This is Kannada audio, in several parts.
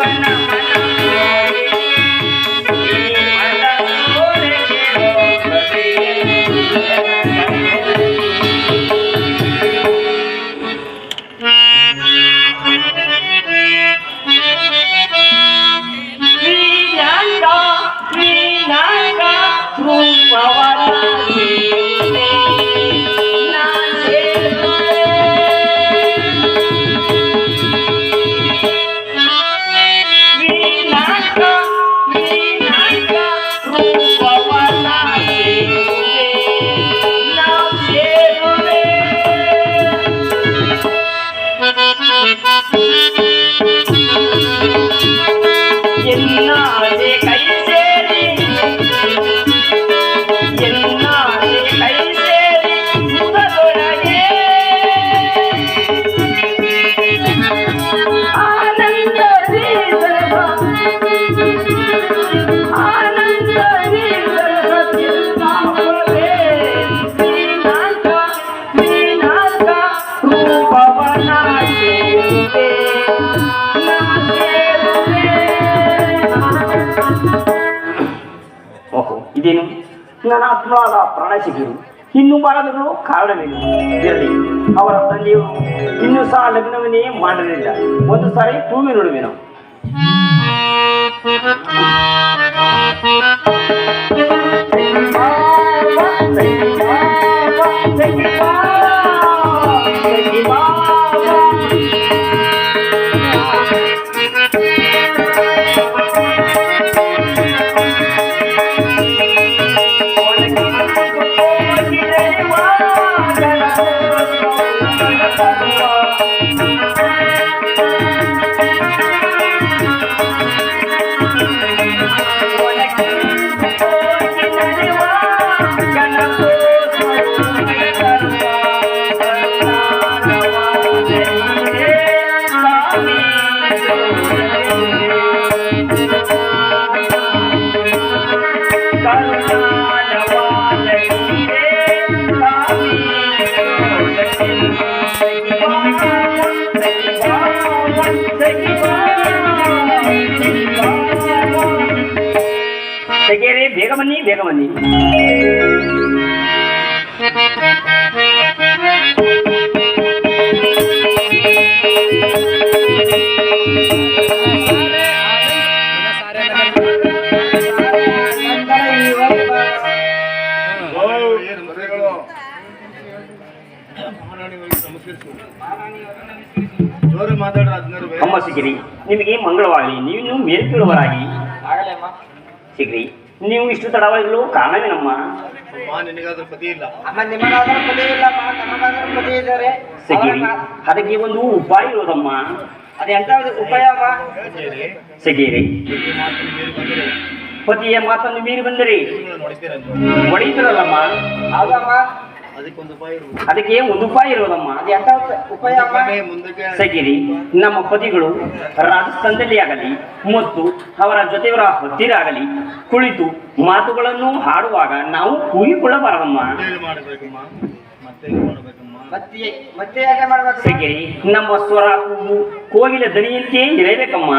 வண்ணம் ಆತ್ಮವಾದ ಪ್ರಾಣ ಸಿಗಿರು ಇನ್ನು ಬಾರದಿರಲು ಕಾರಣವೇನು? ಇರಲಿ. ಅವರ ತಂದೆಯು ಇನ್ನೂ ಸಹ ಲಗ್ನವನ್ನೇ ಮಾಡಲಿಲ್ಲ. ಒಂದು ಸಾರಿ ನೋಡುವೆನು. ತೆಗೇರಿ ಬೇಗ ಬನ್ನಿ ಬೇಗ ಬನ್ನಿ ಅಮ್ಮ ಸಿಗ್ರಿ ನಿಮಗೆ ಮಂಗಳವಾಗಲಿ ನೀವು ಮೇಲ್ಕೀಳುವರಾಗಿ. ಸಿಗ್ರಿ ನೀವು ಇಷ್ಟು ತಡವಾಗಿರಲು ಕಾರಣವೇನಮ್ಮ? ಸಿಗಿರಿ ಅದಕ್ಕೆ ಒಂದು ಉಪಾಯ ಇರೋದಮ್ಮ. ಅದು ಎಂತ ಉಪಾಯ ಅಮ್ಮ? ಹೇಳಿ ಸಿಗಿರಿ. ಪತಿಯ ಮಾತನ್ನು ಮೀರಿ ಬಂದರೆ. ಹೊಡಿತೀರಲ್ಲಮ್ಮ. ಹೌದಮ್ಮ. ಅದಕ್ಕೆ ಒಂದು ಉಪಾಯ ಇರೋದಮ್ಮ ಅದು ಎಂತ ಉಪಾಯ ಸಗಿರಿ ನಮ್ಮ ಪತಿಗಳು ರಾಜಸ್ಥಾನದಲ್ಲಿ ಆಗಲಿ ಮತ್ತು ಅವರ ಜೊತೆಯವರ ಹತ್ತಿರ ಆಗಲಿ ಕುಳಿತು ಮಾತುಗಳನ್ನು ಹಾಡುವಾಗ ನಾವು ಕೂಗಿಕೊಳ್ಳಬಾರದಮ್ಮ. ಮತ್ತೆ ಸಗಿರಿ ನಮ್ಮ ಸ್ವರ ಕೂಗು ಕೋಗಿಲ ದನಿಯಂತೆ ಇರಬೇಕಮ್ಮ.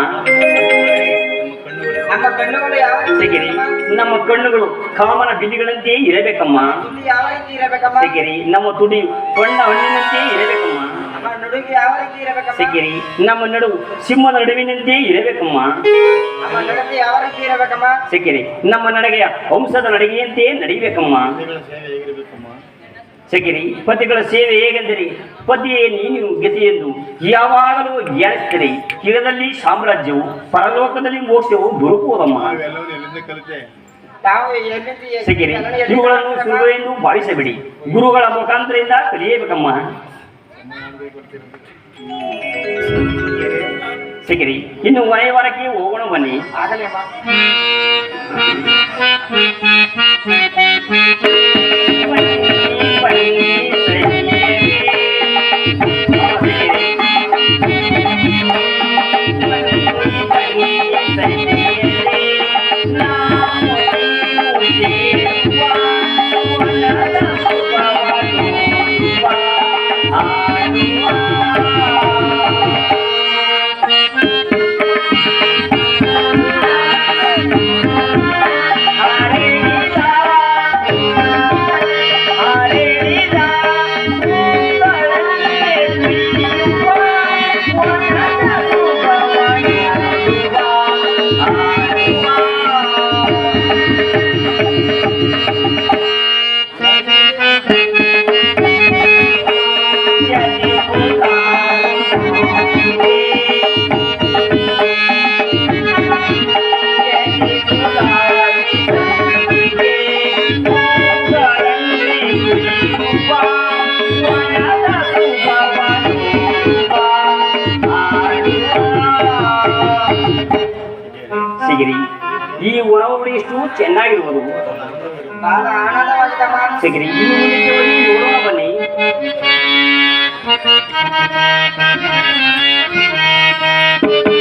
ನಮ್ಮ ಕಣ್ಣುಗಳು. ಯಾವ ಸಗಿರಿ? ನಮ್ಮ ಕಣ್ಣುಗಳು ಕಾಮನ ಬಿಲ್ಲಿಗಳಂತೆ ಇರಬೇಕಮ್ಮ. ಇಲ್ಲಿ ಯಾವ ರೀತಿ ಇರಬೇಕಮ್ಮ? ಸಗಿರಿ ನಮ್ಮ ತುಡಿ ಬಣ್ಣ ಹಣ್ಣಿನಂತೆಯೇ ಇರಬೇಕಮ್ಮ. ನಮ್ಮ ನುಡುಗಿ ಯಾವ ರೀತಿ ಇರಬೇಕಮ್ಮ? ಸಗಿರಿ ನಮ್ಮ ನಡುವೆ ಸಿಂಹದ ನಡುವಿನಂತೆಯೇ ಇರಬೇಕಮ್ಮ. ನಮ್ಮ ನಡತೆ ಯಾವ ರೀತಿ ಇರಬೇಕಮ್ಮ? ಸಿಕ್ಕಿರಿ ನಮ್ಮ ನಡಗೆಯ ವಂಶದ ನಡಿಗೆಯಂತೆ ನಡಿಬೇಕಮ್ಮ. ಸಿಕ್ಕಿರಿ ಪತಿಗಳ ಸೇವೆ ಹೇಗೆಂದರೆ ಪತಿಯೇ ನೀನು ಗತಿಯೆಂದು ಯಾವಾಗಲೂ ಜ್ಞಾನಿಸ್ತೀರಿ ಕಿರದಲ್ಲಿ ಸಾಮ್ರಾಜ್ಯವು ಪರಲೋಕದಲ್ಲಿ ಮೋಕ್ಷವು ದೊರಕುವುದಮ್ಮ ಸಿಗಿರಿ ಎಲ್ಲಿಂದ ಕಲಿತೆ? ತಾವು ಎಲ್ಲಿಂದ ಸಿಕ್ಕಿರಿ ಎಲ್ಲರೂ ಇವುಗಳನ್ನು ಕಲಿತಿರಮ್ಮ? ಎಂದು ಭಾವಿಸಬೇಡಿ. ಗುರುಗಳ ಮುಖಾಂತರದಿಂದ ಕಲಿಯಬೇಕಮ್ಮ. ಸಿಗಿರಿ. ಇನ್ನು ಮನೆಯವರಕ್ಕೆ ಹೋಗೋಣ ಬನ್ನಿ. ಆಗಲಿ ಸಿಗಿರಿ. ಈ ಉಣವು ಇಷ್ಟು ಚೆನ್ನಾಗಿರುವುದು. ಸಿಗಿರಿ. ಬನ್ನಿ. Thank you.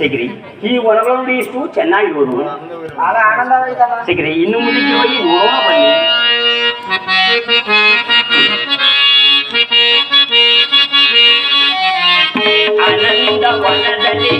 ಸಿಗ್ರಿ ಈ ಒಳಗೊಳಗಡೆ ಎಷ್ಟು ಚೆನ್ನಾಗಿರುವುದು ಬಹಳ ಆನಂದವಾಗಿದೆ ಅಮ್ಮ ಸಿಗ್ರಿ ಇನ್ನು ಮುಂದಕ್ಕೆ ಹೋಗಿ ನೋಡೋಣ ಬನ್ನಿ ಆನಂದ ವನದಲ್ಲಿ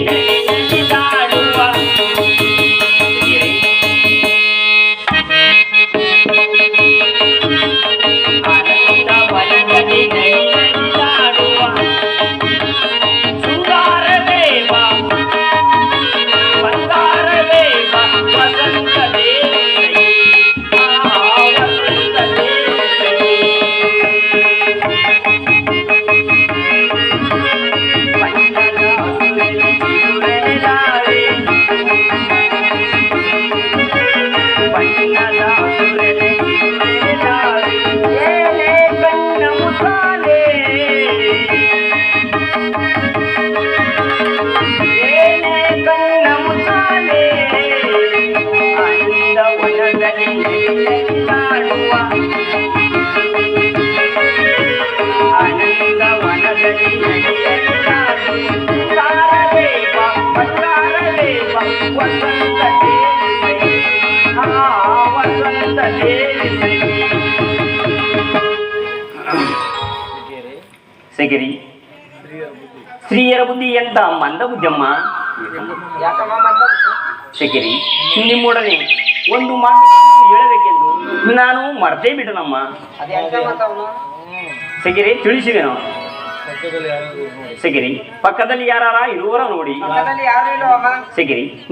ಸೆಗಿರಿ ಸ್ತ್ರೀಯರ ಬುದ್ಧಿ ಎಂತ? ಮಂದ ಬುದ್ಧಮ್ಮ. ಸೆಗಿರಿ ನಿಮ್ಮೊಡನೆ ಒಂದು ಮಾತು ಹೇಳಬೇಕೆಂದು ನಾನು ಮರ್ತೇ ಬಿಟ್ಟನಮ್ಮ ಅದು ಎಂತ ಸಿಗಿರಿ ಸೆಗಿರಿ ತಿಳಿಸಿದೆನು? ಪಕ್ಕದಲ್ಲಿ ಯಾರಾರ ಇರುವರ ನೋಡಿ. ಯಾರು ಇಲ್ವಮ್ಮ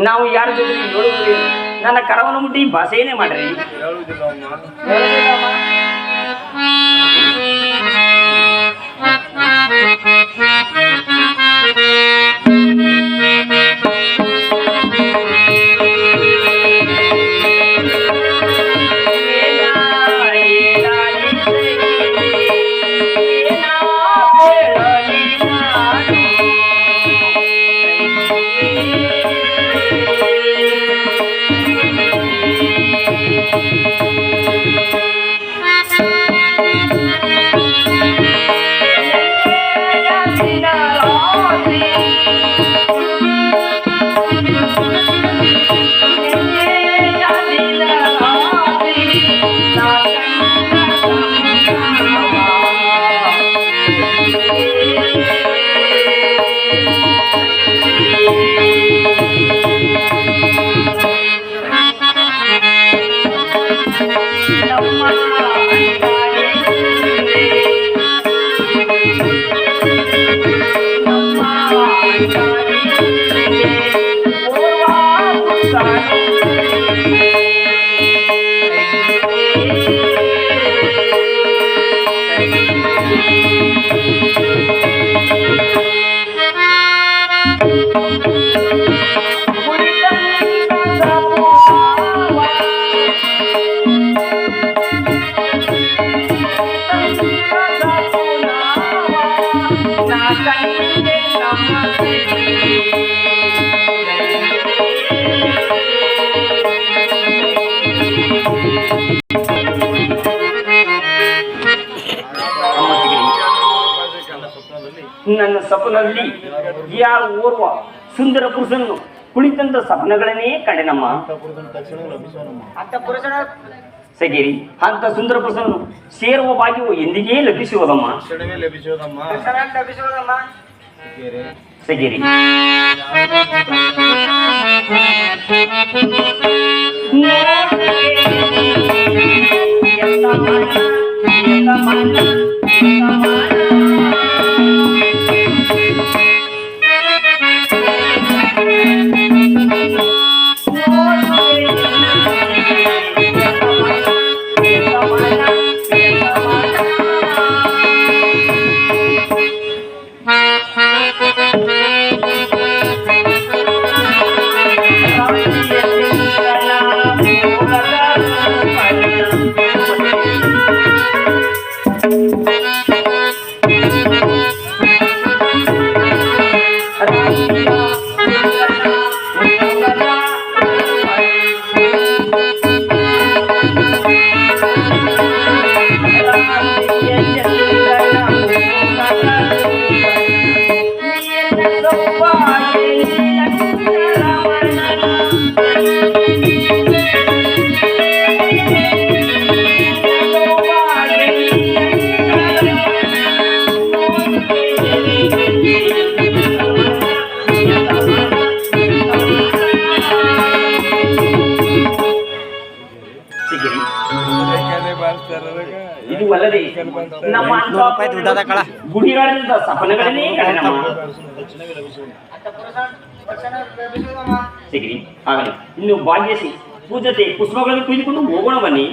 ನಾವು ಯಾರ ಜೊತೆ ನೋಡುವುದಿಲ್ಲ? ನನ್ನ ಕರವನ್ನು ಮುಟ್ಟಿ ಭಾಷೆಯೇ ಮಾಡ್ರಿ. Thank. ಹೇಳುವುದಿಲ್ಲ ಅಮ್ಮ ನನ್ನ ಸಪನಲ್ಲಿ ಯಾರು ಓರ್ವ ಸುಂದರ ಪುರುಷನು ಕುಳಿತಂತ ಸಪನಗಳನ್ನೇ ಕಂಡೆನಮ್ಮ ನಮ್ಮ. ಸಗಿರಿ ಅಂತ ಸುಂದರ ಪುರುಷನು ಸೇರುವ ಭಾಗ್ಯವು ಎಂದಿಗೇ ಲಭಿಸುವುದಮ್ಮ? ಸಗಿರಿ ಎಲ್ಲ ಪುರುಷನ ಅಲ್ಲದೆ ನಮ್ಮ ಗುಡಿಗಳಿಂದ ಸಪನಗಳನ್ನೇ ಕಡಿಮೆ ಸಿಗ್ರಿ ಆಗಲಿ. ಇನ್ನು ಭಾಗ್ಯಸಿ ಪೂಜತೆ ಪುಷ್ಪಗಳನ್ನು ಕುಯ್ದುಕೊಂಡು ಹೋಗೋಣ ಬನ್ನಿ.